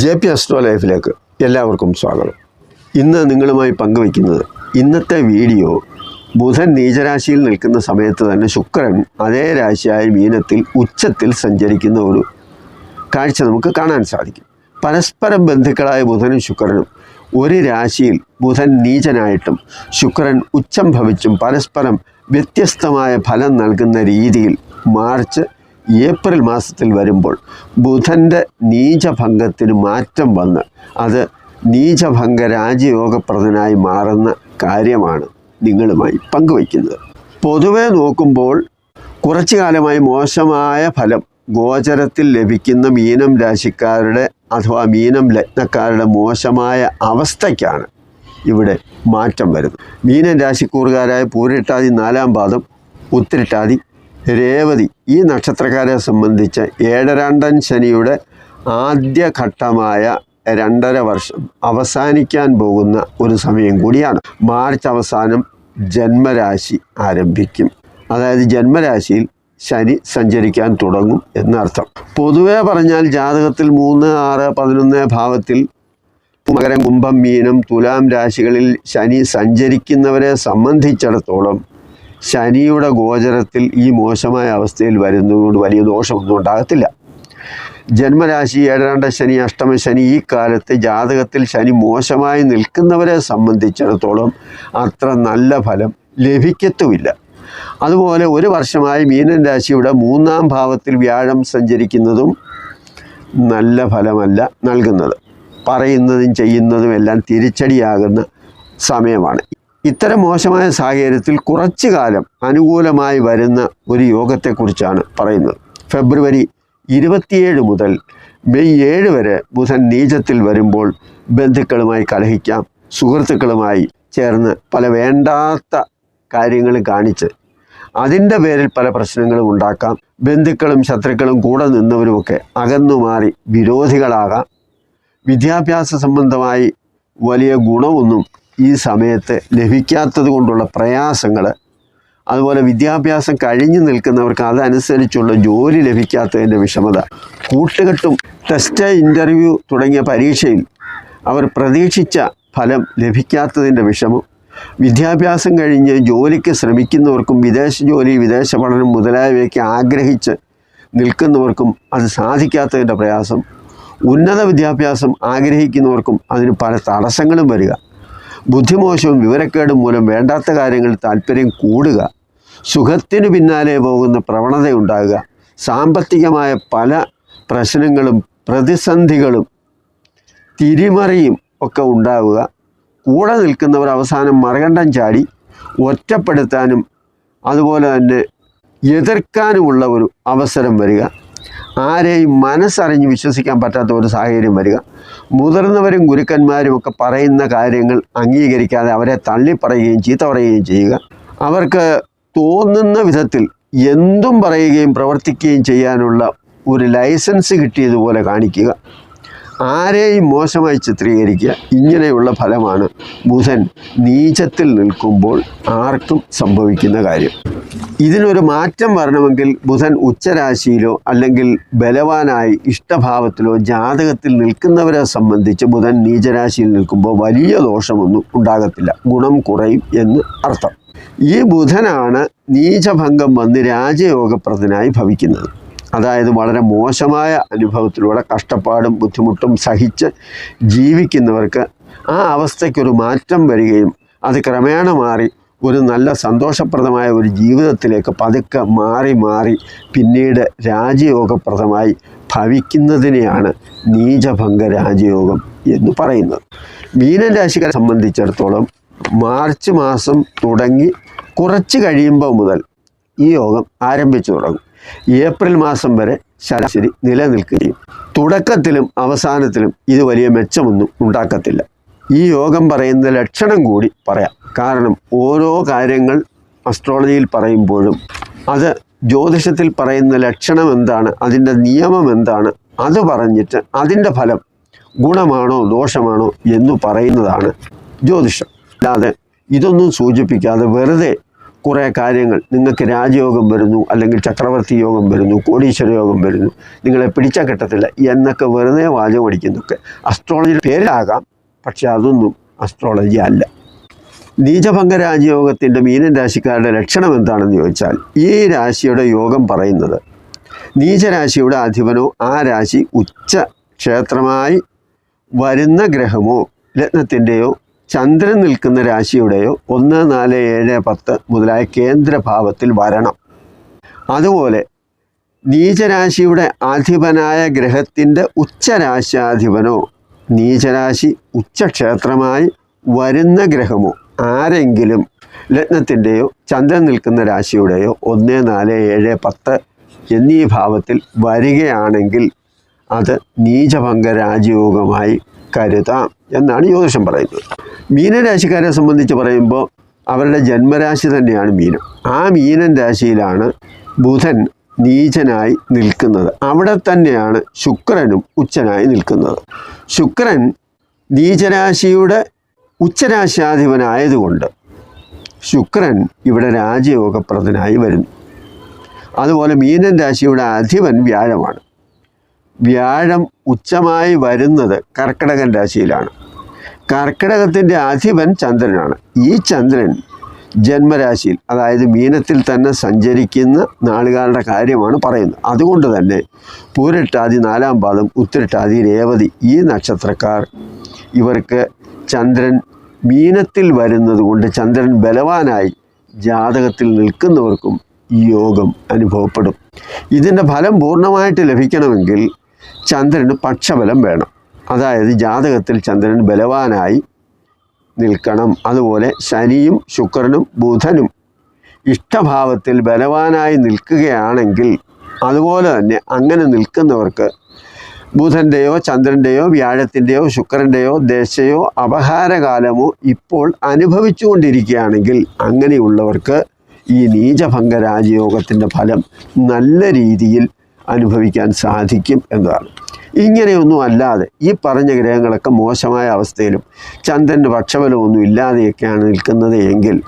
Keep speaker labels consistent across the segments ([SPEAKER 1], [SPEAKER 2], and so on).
[SPEAKER 1] J P astro ലൈഫിലേക്ക് എല്ലാവർക്കും സ്വാഗതം. ഇന്ന് നിങ്ങളുമായി പങ്കുവയ്ക്കുന്നത് ഇന്നത്തെ വീഡിയോ ബുധൻ നീചരാശിയിൽ നിൽക്കുന്ന സമയത്ത് തന്നെ ശുക്രൻ അതേ രാശിയായ മീനത്തിൽ ഉച്ചത്തിൽ സഞ്ചരിക്കുന്ന ഒരു കാഴ്ച നമുക്ക് കാണാൻ സാധിക്കും. പരസ്പരം ബന്ധുക്കളായ ബുധനും ശുക്രനും ഒരു രാശിയിൽ ബുധൻ നീചനായിട്ടും ശുക്രൻ ഉച്ചം ഭവിച്ചും പരസ്പരം വ്യത്യസ്തമായ ഫലം നൽകുന്ന രീതിയിൽ മാർച്ച് ഏപ്രിൽ മാസത്തിൽ വരുമ്പോൾ ബുധന്റെ നീചഭംഗത്തിന് മാറ്റം വന്ന് അത് നീചഭംഗ രാജയോഗപ്രദനായി മാറുന്ന കാര്യമാണ് നിങ്ങളുമായി പങ്കുവയ്ക്കുന്നത്. പൊതുവെ നോക്കുമ്പോൾ കുറച്ചു കാലമായി മോശമായ ഫലം ഗോചരത്തിൽ ലഭിക്കുന്ന മീനം രാശിക്കാരുടെ അഥവാ മീനം ലഗ്നക്കാരുടെ മോശമായ അവസ്ഥയ്ക്കാണ് ഇവിടെ മാറ്റം വരുന്നത്. മീനം രാശിക്കൂറുകാരായ പൂരിട്ടാതി നാലാം പാദം ഉത്തിരിട്ടാതി രേവതി. ഈ നക്ഷത്രക്കാരെ സംബന്ധിച്ച് ഏഴരണ്ടൻ ശനിയുടെ ആദ്യഘട്ടമായ രണ്ടര വർഷം അവസാനിക്കാൻ പോകുന്ന ഒരു സമയം കൂടിയാണ്. മാർച്ച് അവസാനം ജന്മരാശി ആരംഭിക്കും. അതായത് ജന്മരാശിയിൽ ശനി സഞ്ചരിക്കാൻ തുടങ്ങും എന്നർത്ഥം. പൊതുവേ പറഞ്ഞാൽ ജാതകത്തിൽ മൂന്ന് ആറ് പതിനൊന്ന് ഭാവത്തിൽ മകരം കുംഭം മീനം തുലാം രാശികളിൽ ശനി സഞ്ചരിക്കുന്നവരെ സംബന്ധിച്ചിടത്തോളം ശനിയുടെ ഗോചരത്തിൽ ഈ മോശമായ അവസ്ഥയിൽ വരുന്നതുകൊണ്ട് വലിയ ദോഷമൊന്നും ഉണ്ടാകത്തില്ല. ജന്മരാശി ഏഴാണ്ട ശനി അഷ്ടമ ശനി ഈ കാലത്ത് ജാതകത്തിൽ ശനി മോശമായി നിൽക്കുന്നവരെ സംബന്ധിച്ചിടത്തോളം അത്ര നല്ല ഫലം ലഭിക്കത്തുമില്ല. അതുപോലെ ഒരു വർഷമായി മീനൻ രാശിയുടെ മൂന്നാം ഭാവത്തിൽ വ്യാഴം സഞ്ചരിക്കുന്നതും നല്ല ഫലമല്ല നൽകുന്നത്. പറയുന്നതും ചെയ്യുന്നതും എല്ലാം തിരിച്ചടിയാകുന്ന സമയമാണ്. ഇത്തരം മോശമായ സാഹചര്യത്തിൽ കുറച്ചു കാലം അനുകൂലമായി വരുന്ന ഒരു യോഗത്തെക്കുറിച്ചാണ് പറയുന്നത്. ഫെബ്രുവരി ഇരുപത്തിയേഴ് മുതൽ മെയ് ഏഴ് വരെ ബുധൻ നീചത്തിൽ വരുമ്പോൾ ബന്ധുക്കളുമായി കലഹിക്കാം സുഹൃത്തുക്കളുമായി ചേർന്ന് പല വേണ്ടാത്ത കാര്യങ്ങൾ കാണിച്ച് അതിന്റെ പേരിൽ പല പ്രശ്നങ്ങളും ഉണ്ടാക്കാം. ബന്ധുക്കളും ശത്രുക്കളും കൂടെ നിന്നവരുമൊക്കെ അകന്നു മാറി വിരോധികളാകാം. വിദ്യാഭ്യാസ സംബന്ധമായി വലിയ ഗുണമൊന്നും ഈ സമയത്ത് ലഭിക്കാത്തത് കൊണ്ടുള്ള പ്രയാസങ്ങൾ അതുപോലെ വിദ്യാഭ്യാസം കഴിഞ്ഞു നിൽക്കുന്നവർക്ക് അതനുസരിച്ചുള്ള ജോലി ലഭിക്കാത്തതിന്റെ വിഷമത കൂട്ടുകെട്ടും ടെസ്റ്റ് ഇന്റർവ്യൂ തുടങ്ങിയ പരീക്ഷയിൽ അവർ പ്രതീക്ഷിച്ച ഫലം ലഭിക്കാത്തതിന്റെ വിഷമം വിദ്യാഭ്യാസം കഴിഞ്ഞ് ജോലിക്ക് ശ്രമിക്കുന്നവർക്കും വിദേശ ജോലി വിദേശ പഠനം മുതലായവയ്ക്ക് ആഗ്രഹിച്ച് നിൽക്കുന്നവർക്കും അത് സാധിക്കാത്തതിന്റെ പ്രയാസം ഉന്നത വിദ്യാഭ്യാസം ആഗ്രഹിക്കുന്നവർക്കും അതിന് പല തടസ്സങ്ങളും വരിക. ബുദ്ധിമോശവും വിവരക്കേടും മൂലം വേണ്ടാത്ത കാര്യങ്ങളിൽ താല്പര്യം കൂടുക. സുഖത്തിനു പിന്നാലെ പോകുന്ന പ്രവണതയുണ്ടാകുക. സാമ്പത്തികമായ പല പ്രശ്നങ്ങളും പ്രതിസന്ധികളും തിരിമറിയും ഒക്കെ ഉണ്ടാവുക കൂടെ നിൽക്കുന്നവർ അവസാനം മറകണ്ടം ചാടി ഒറ്റപ്പെടുത്താനും അതുപോലെ തന്നെ എതിർക്കാനുമുള്ള ഒരു അവസരം വരിക. ആരെയും മനസ്സറിഞ്ഞ് വിശ്വസിക്കാൻ പറ്റാത്ത ഒരു സാഹചര്യം വരിക. മുതിർന്നവരും ഗുരുക്കന്മാരും ഒക്കെ പറയുന്ന കാര്യങ്ങൾ അംഗീകരിക്കാതെ അവരെ തള്ളിപ്പറയുകയും ചീത്ത പറയുകയും ചെയ്യുക. അവർക്ക് തോന്നുന്ന വിധത്തിൽ എന്തും പറയുകയും പ്രവർത്തിക്കുകയും ചെയ്യാനുള്ള ഒരു ലൈസൻസ് കിട്ടിയതുപോലെ കാണിക്കുക. ആരെയും മോശമായി ചിത്രീകരിക്കുക ഇങ്ങനെയുള്ള ഫലമാണ് ബുധൻ നീചത്തിൽ നിൽക്കുമ്പോൾ ആർക്കും സംഭവിക്കുന്ന കാര്യം. ഇതിനൊരു മാറ്റം വരണമെങ്കിൽ ബുധൻ ഉച്ചരാശിയിലോ അല്ലെങ്കിൽ ബലവാനായി ഇഷ്ടഭാവത്തിലോ ജാതകത്തിൽ നിൽക്കുന്നവരെ സംബന്ധിച്ച് ബുധൻ നീചരാശിയിൽ നിൽക്കുമ്പോൾ വലിയ ദോഷമൊന്നും ഉണ്ടാകത്തില്ല. ഗുണം കുറയും എന്ന് അർത്ഥം. ഈ ബുധനാണ് നീചഭംഗം വന്ന് രാജയോഗപ്രദനായി ഭവിക്കുന്നത്. അതായത് വളരെ മോശമായ അനുഭവത്തിലൂടെ കഷ്ടപ്പാടും ബുദ്ധിമുട്ടും സഹിച്ച് ജീവിക്കുന്നവർക്ക് ആ അവസ്ഥയ്ക്കൊരു മാറ്റം വരികയും അത് ക്രമേണ മാറി ഒരു നല്ല സന്തോഷപ്രദമായ ഒരു ജീവിതത്തിലേക്ക് പതുക്കെ മാറി മാറി പിന്നീട് രാജയോഗപ്രദമായി ഭവിക്കുന്നതിനെയാണ് നീചഭംഗ രാജയോഗം എന്ന് പറയുന്നത്. മീനൻ രാശിക്കാരെ സംബന്ധിച്ചിടത്തോളം മാർച്ച് മാസം തുടങ്ങി കുറച്ച് കഴിയുമ്പോൾ മുതൽ ഈ യോഗം ആരംഭിച്ചു തുടങ്ങും. ഏപ്രിൽ മാസം വരെ ശരാശരി നിലനിൽക്കുകയും തുടക്കത്തിലും അവസാനത്തിലും ഇത് വലിയ മെച്ചമൊന്നും ഉണ്ടാക്കത്തില്ല. ഈ യോഗം പറയുന്ന ലക്ഷണം കൂടി പറയാം. കാരണം ഓരോ കാര്യങ്ങൾ അസ്ട്രോളജിയിൽ പറയുമ്പോഴും അത് ജ്യോതിഷത്തിൽ പറയുന്ന ലക്ഷണം എന്താണ് അതിന്റെ നിയമം എന്താണ് അത് പറഞ്ഞിട്ട് അതിന്റെ ഫലം ഗുണമാണോ ദോഷമാണോ എന്ന് പറയുന്നതാണ് ജ്യോതിഷം. അല്ലാതെ ഇതൊന്നും സൂചിപ്പിക്കാതെ വെറുതെ കുറേ കാര്യങ്ങൾ. നിങ്ങൾക്ക് രാജയോഗം വരുന്നു അല്ലെങ്കിൽ ചക്രവർത്തി യോഗം വരുന്നു കോടീശ്വര യോഗം വരുന്നു. നിങ്ങളെ പിടിച്ചാൽ കിട്ടത്തില്ല. എന്നൊക്കെ വെറുതെ വാചകം അടിക്കുന്നൊക്കെ അസ്ട്രോളജിയുടെ പേരിലാകാം പക്ഷെ അതൊന്നും അസ്ട്രോളജി അല്ല. നീചഭംഗ രാജയോഗത്തിന്റെ മീനൻ രാശിക്കാരുടെ ലക്ഷണം എന്താണെന്ന് ചോദിച്ചാൽ ഈ രാശിയുടെ യോഗം പറയുന്നത് നീചരാശിയുടെ അധിപനോ ആ രാശി ഉച്ച ക്ഷേത്രമായി വരുന്ന ഗ്രഹമോ ലഗ്നത്തിന്റെയോ ചന്ദ്രൻ നിൽക്കുന്ന രാശിയുടെയോ ഒന്ന് നാല് ഏഴ് പത്ത് മുതലായ കേന്ദ്രഭാവത്തിൽ വരണം. അതുപോലെ നീചരാശിയുടെ അധിപനായ ഗ്രഹത്തിന്റെ ഉച്ചരാശാധിപനോ നീചരാശി ഉച്ചക്ഷേത്രമായി വരുന്ന ഗ്രഹമോ ആരെങ്കിലും ലഗ്നത്തിന്റെയോ ചന്ദ്രൻ നിൽക്കുന്ന രാശിയുടെയോ ഒന്ന് നാല് ഏഴ് പത്ത് എന്നീ ഭാവത്തിൽ വരികയാണെങ്കിൽ അത് നീചഭംഗ രാജയോഗമായി കരുതാം. എന്നാണ് ജ്യോതിഷം പറയുന്നത്. മീനരാശിക്കാരെ സംബന്ധിച്ച് പറയുമ്പോൾ അവരുടെ ജന്മരാശി തന്നെയാണ് മീനം. ആ മീനൻ രാശിയിലാണ് ബുധൻ നീചനായി നിൽക്കുന്നത്. അവിടെ തന്നെയാണ് ശുക്രനും ഉച്ചനായി നിൽക്കുന്നത്. ശുക്രൻ നീചരാശിയുടെ ഉച്ചരാശാധിപനായതുകൊണ്ട് ശുക്രൻ ഇവിടെ രാജയോഗപ്രദനായി വരുന്നു. അതുപോലെ മീനൻ രാശിയുടെ അധിപൻ വ്യാഴമാണ്. വ്യാഴം ഉച്ചമായി വരുന്നത് കർക്കിടകൻ രാശിയിലാണ്. കർക്കിടകത്തിന്റെ അധിപൻ ചന്ദ്രനാണ്. ഈ ചന്ദ്രൻ ജന്മരാശിയിൽ അതായത് മീനത്തിൽ തന്നെ സഞ്ചരിക്കുന്ന നാളുകാരുടെ കാര്യമാണ് പറയുന്നത്. അതുകൊണ്ട് തന്നെ പൂരട്ടാതി നാലാം പാദം ഉത്തരട്ടാതി രേവതി ഈ നക്ഷത്രക്കാർ ഇവർക്ക് ചന്ദ്രൻ മീനത്തിൽ വരുന്നത് കൊണ്ട് ചന്ദ്രൻ ബലവാനായി ജാതകത്തിൽ നിൽക്കുന്നവർക്കും യോഗം അനുഭവപ്പെടും. ഇതിന്റെ ഫലം പൂർണമായിട്ട് ലഭിക്കണമെങ്കിൽ ചന്ദ്രന് പക്ഷബലം വേണം. അതായത് ജാതകത്തിൽ ചന്ദ്രൻ ബലവാനായി നിൽക്കണം. അതുപോലെ ശനിയും ശുക്രനും ബുധനും ഇഷ്ടഭാവത്തിൽ ബലവാനായി നിൽക്കുകയാണെങ്കിൽ അതുപോലെ തന്നെ അങ്ങനെ നിൽക്കുന്നവർക്ക് ബുധന്റെയോ ചന്ദ്രന്റെയോ വ്യാഴത്തിന്റെയോ ശുക്രന്റെയോ ദശയോ അപഹാരകാലമോ ഇപ്പോൾ അനുഭവിച്ചുകൊണ്ടിരിക്കുകയാണെങ്കിൽ അങ്ങനെയുള്ളവർക്ക് ഈ നീചഭംഗ രാജയോഗത്തിന്റെ ഫലം നല്ല രീതിയിൽ അനുഭവിക്കാൻ സാധിക്കും എന്നതാണ്. ഇങ്ങനെയൊന്നും അല്ലാതെ ഈ പറഞ്ഞ ഗ്രഹങ്ങളൊക്കെ മോശമായ അവസ്ഥയിലും ചന്ദ്രന്റെ പക്ഷബലമൊന്നും ഇല്ലാതെയൊക്കെയാണ് നിൽക്കുന്നത് എങ്കിൽ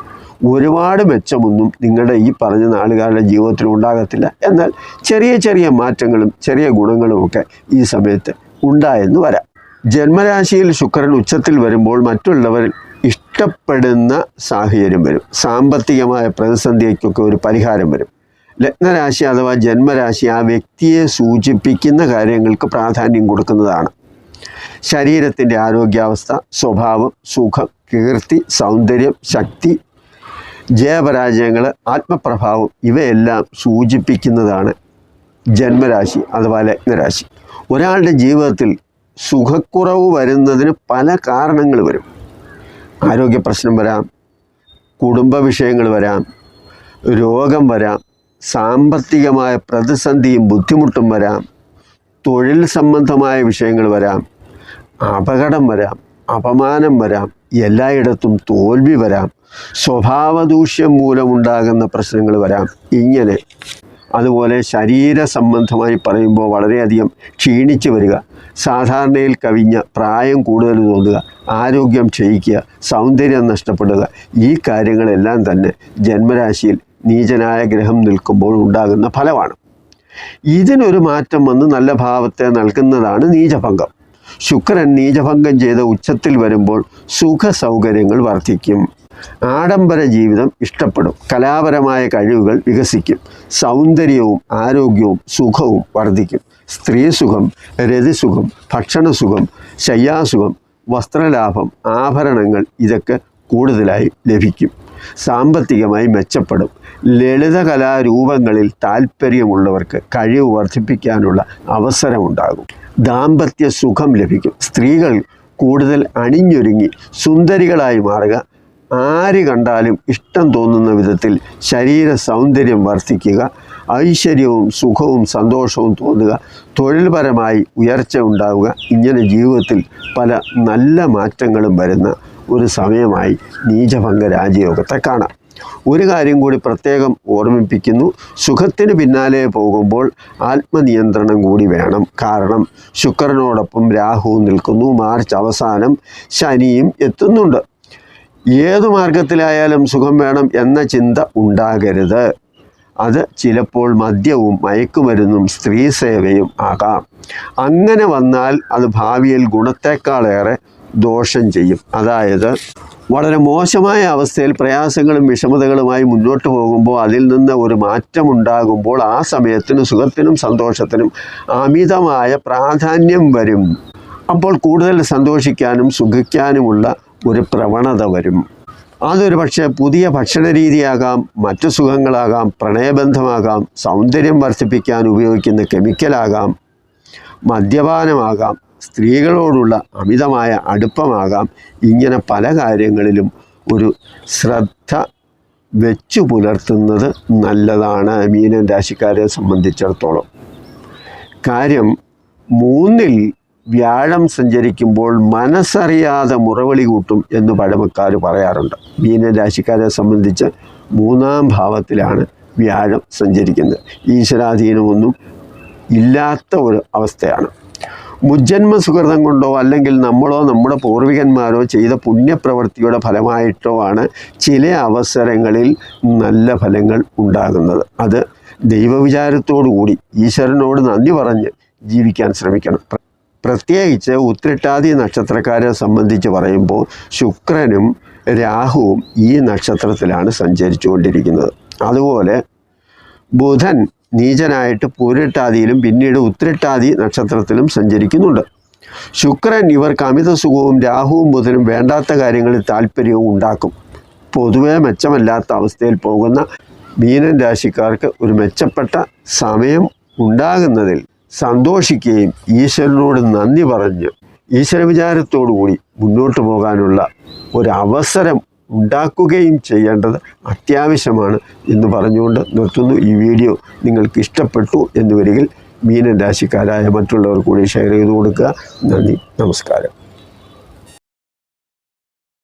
[SPEAKER 1] ഒരുപാട് മെച്ചമൊന്നും നിങ്ങളുടെ ഈ പറഞ്ഞ നാളുകാരുടെ ജീവിതത്തിൽ ഉണ്ടാകത്തില്ല. എന്നാൽ ചെറിയ ചെറിയ മാറ്റങ്ങളും ചെറിയ ഗുണങ്ങളും ഒക്കെ ഈ സമയത്ത് ഉണ്ടായെന്ന് വരാം. ജന്മരാശിയിൽ ശുക്രൻ ഉച്ചത്തിൽ വരുമ്പോൾ മറ്റുള്ളവർ ഇഷ്ടപ്പെടുന്ന സാഹചര്യം വരും. സാമ്പത്തികമായ പ്രതിസന്ധിക്കൊക്കെ ഒരു പരിഹാരം വരും. ലഗ്നരാശി അഥവാ ജന്മരാശി ആ വ്യക്തിയെ സൂചിപ്പിക്കുന്ന കാര്യങ്ങൾക്ക് പ്രാധാന്യം കൊടുക്കുന്നതാണ്. ശരീരത്തിന്റെ ആരോഗ്യാവസ്ഥ സ്വഭാവം സുഖം കീർത്തി സൗന്ദര്യം ശക്തി ജയപരാജയങ്ങൾ ആത്മപ്രഭാവം ഇവയെല്ലാം സൂചിപ്പിക്കുന്നതാണ് ജന്മരാശി അഥവാ ലഗ്നരാശി. ഒരാളുടെ ജീവിതത്തിൽ സുഖക്കുറവ് വരുന്നതിന് പല കാരണങ്ങൾ വരും. ആരോഗ്യ പ്രശ്നം വരാം കുടുംബ വിഷയങ്ങൾ വരാം രോഗം വരാം സാമ്പത്തികമായ പ്രതിസന്ധിയും ബുദ്ധിമുട്ടും വരാം. തൊഴിൽ സംബന്ധമായ വിഷയങ്ങൾ വരാം. അപകടം വരാം. അപമാനം വരാം. എല്ലായിടത്തും തോൽവി വരാം. സ്വഭാവദൂഷ്യം മൂലമുണ്ടാകുന്ന പ്രശ്നങ്ങൾ വരാം. ഇങ്ങനെ. അതുപോലെ ശരീര സംബന്ധമായി പറയുമ്പോൾ വളരെയധികം ക്ഷീണിച്ചു വരിക. സാധാരണയിൽ കവിഞ്ഞ പ്രായം കൂടുതൽ തോന്നുക. ആരോഗ്യം ക്ഷയിക്കുക. സൗന്ദര്യം നഷ്ടപ്പെടുക. ഈ കാര്യങ്ങളെല്ലാം തന്നെ ജന്മരാശിയിൽ നീചനായ ഗ്രഹം നിൽക്കുമ്പോൾ ഉണ്ടാകുന്ന ഫലമാണ്. ഇതിനൊരു മാറ്റം വന്ന് നല്ല ഭാവത്തെ നൽകുന്നതാണ് നീചഭംഗം. ശുക്രൻ നീചഭംഗം ചെയ്ത ഉച്ചത്തിൽ വരുമ്പോൾ സുഖ സൗകര്യങ്ങൾ വർദ്ധിക്കും. ആഡംബര ജീവിതം ഇഷ്ടപ്പെടും. കലാപരമായ കഴിവുകൾ വികസിക്കും. സൗന്ദര്യവും ആരോഗ്യവും സുഖവും വർദ്ധിക്കും. സ്ത്രീസുഖം രതിസുഖം ഭക്ഷണസുഖം ശയ്യാസുഖം വസ്ത്രലാഭം ആഭരണങ്ങൾ ഇതൊക്കെ കൂടുതലായി ലഭിക്കും. സാമ്പത്തികമായി മെച്ചപ്പെടും. ലളിത കലാരൂപങ്ങളിൽ താല്പര്യമുള്ളവർക്ക് കഴിവ് വർദ്ധിപ്പിക്കാനുള്ള അവസരമുണ്ടാകും. ദാമ്പത്യ സുഖം ലഭിക്കും. സ്ത്രീകൾ കൂടുതൽ അണിഞ്ഞൊരുങ്ങി സുന്ദരികളായി മാറുക. ആര് കണ്ടാലും ഇഷ്ടം തോന്നുന്ന വിധത്തിൽ ശരീര സൗന്ദര്യം വർദ്ധിക്കുക. ഐശ്വര്യവും സുഖവും സന്തോഷവും തോന്നുക. തൊഴിൽപരമായി ഉയർച്ച ഉണ്ടാവുക. ഇങ്ങനെ ജീവിതത്തിൽ പല നല്ല മാറ്റങ്ങളും വരുന്ന ഒരു സമയമായി നീചഭംഗ രാജയോഗത്തെ കാണാം. ഒരു കാര്യം കൂടി പ്രത്യേകം ഓർമ്മിപ്പിക്കുന്നു. സുഖത്തിന് പിന്നാലെ പോകുമ്പോൾ ആത്മനിയന്ത്രണം കൂടി വേണം. കാരണം ശുക്രനോടൊപ്പം രാഹു നിൽക്കുന്നു. മാർച്ച് അവസാനം ശനിയും എത്തുന്നുണ്ട്. ഏതു മാർഗത്തിലായാലും സുഖം വേണം എന്ന ചിന്ത ഉണ്ടാകരുത്. അത് ചിലപ്പോൾ മദ്യവും മയക്കുമരുന്നും സ്ത്രീ സേവയും ആകാം. അങ്ങനെ വന്നാൽ അത് ഭാവിയിൽ ഗുണത്തെക്കാളേറെ ദോഷം ചെയ്യും. അതായത് വളരെ മോശമായ അവസ്ഥയിൽ പ്രയാസങ്ങളും വിഷമതകളുമായി മുന്നോട്ട് പോകുമ്പോൾ അതിൽ നിന്ന് ഒരു മാറ്റം ഉണ്ടാകുമ്പോൾ ആ സമയത്തിന് സുഖത്തിനും സന്തോഷത്തിനും അമിതമായ പ്രാധാന്യം വരും. അപ്പോൾ കൂടുതൽ സന്തോഷിക്കാനും സുഖിക്കാനുമുള്ള ഒരു പ്രവണത വരും. അതൊരു പക്ഷേ പുതിയ ഭക്ഷണ രീതിയാകാം മറ്റു സുഖങ്ങളാകാം പ്രണയബന്ധമാകാം സൗന്ദര്യം വർദ്ധിപ്പിക്കാൻ ഉപയോഗിക്കുന്ന കെമിക്കലാകാം മദ്യപാനമാകാം സ്ത്രീകളോടുള്ള അമിതമായ അടുപ്പമാകാം. ഇങ്ങനെ പല കാര്യങ്ങളിലും ഒരു ശ്രദ്ധ വെച്ചു പുലർത്തുന്നത് നല്ലതാണ് മീനൻ രാശിക്കാരെ സംബന്ധിച്ചിടത്തോളം. കാര്യം മൂന്നിൽ വ്യാഴം സഞ്ചരിക്കുമ്പോൾ മനസ്സറിയാതെ മുറവിളി കൂട്ടും എന്ന് പഴമക്കാർ പറയാറുണ്ട്. മീനൻ രാശിക്കാരെ സംബന്ധിച്ച് മൂന്നാം ഭാവത്തിലാണ് വ്യാഴം സഞ്ചരിക്കുന്നത്. ഈശ്വരാധീനമൊന്നും ഇല്ലാത്ത ഒരു അവസ്ഥയാണ്. മുജ്ജന്മ സുഹൃതം കൊണ്ടോ അല്ലെങ്കിൽ നമ്മളോ നമ്മുടെ പൂർവികന്മാരോ ചെയ്ത പുണ്യപ്രവൃത്തിയുടെ ഫലമായിട്ടോ ആണ് ചില അവസരങ്ങളിൽ നല്ല ഫലങ്ങൾ ഉണ്ടാകുന്നത്. അത് ദൈവവിചാരത്തോടു കൂടി ഈശ്വരനോട് നന്ദി പറഞ്ഞ് ജീവിക്കാൻ ശ്രമിക്കണം. പ്ര- പ്രത്യേകിച്ച് ഉത്രട്ടാതി നക്ഷത്രക്കാരെ സംബന്ധിച്ച് പറയുമ്പോൾ ശുക്രനും രാഹുവും ഈ നക്ഷത്രത്തിലാണ് സഞ്ചരിച്ചുകൊണ്ടിരിക്കുന്നത്. അതുപോലെ ബുധൻ നീചനായിട്ട് പൂരിട്ടാതിയിലും പിന്നീട് ഉത്രട്ടാതി നക്ഷത്രത്തിലും സഞ്ചരിക്കുന്നുണ്ട്. ശുക്രൻ ഇവർക്ക് അമിത സുഖവും രാഹുവും ബുധനും വേണ്ടാത്ത കാര്യങ്ങളിൽ താല്പര്യവും ഉണ്ടാക്കും. പൊതുവെ മെച്ചമല്ലാത്ത അവസ്ഥയിൽ പോകുന്ന മീനൻ രാശിക്കാർക്ക് ഒരു മെച്ചപ്പെട്ട സമയം ഉണ്ടാകുന്നതിൽ സന്തോഷിക്കുകയും ഈശ്വരനോട് നന്ദി പറഞ്ഞ് ഈശ്വര വിചാരത്തോടുകൂടി മുന്നോട്ട് പോകാനുള്ള ഒരവസരം ഉണ്ടാക്കുകയും ചെയ്യേണ്ടത് അത്യാവശ്യമാണ് എന്ന് പറഞ്ഞുകൊണ്ട് നിർത്തുന്നു ഈ വീഡിയോ. നിങ്ങൾക്ക് ഇഷ്ടപ്പെട്ടു എന്ന് വരികിൽ മീനൻ രാശിക്കാരായ മറ്റുള്ളവർ കൂടി ഷെയർ ചെയ്ത് കൊടുക്കുക. നന്ദി നമസ്കാരം.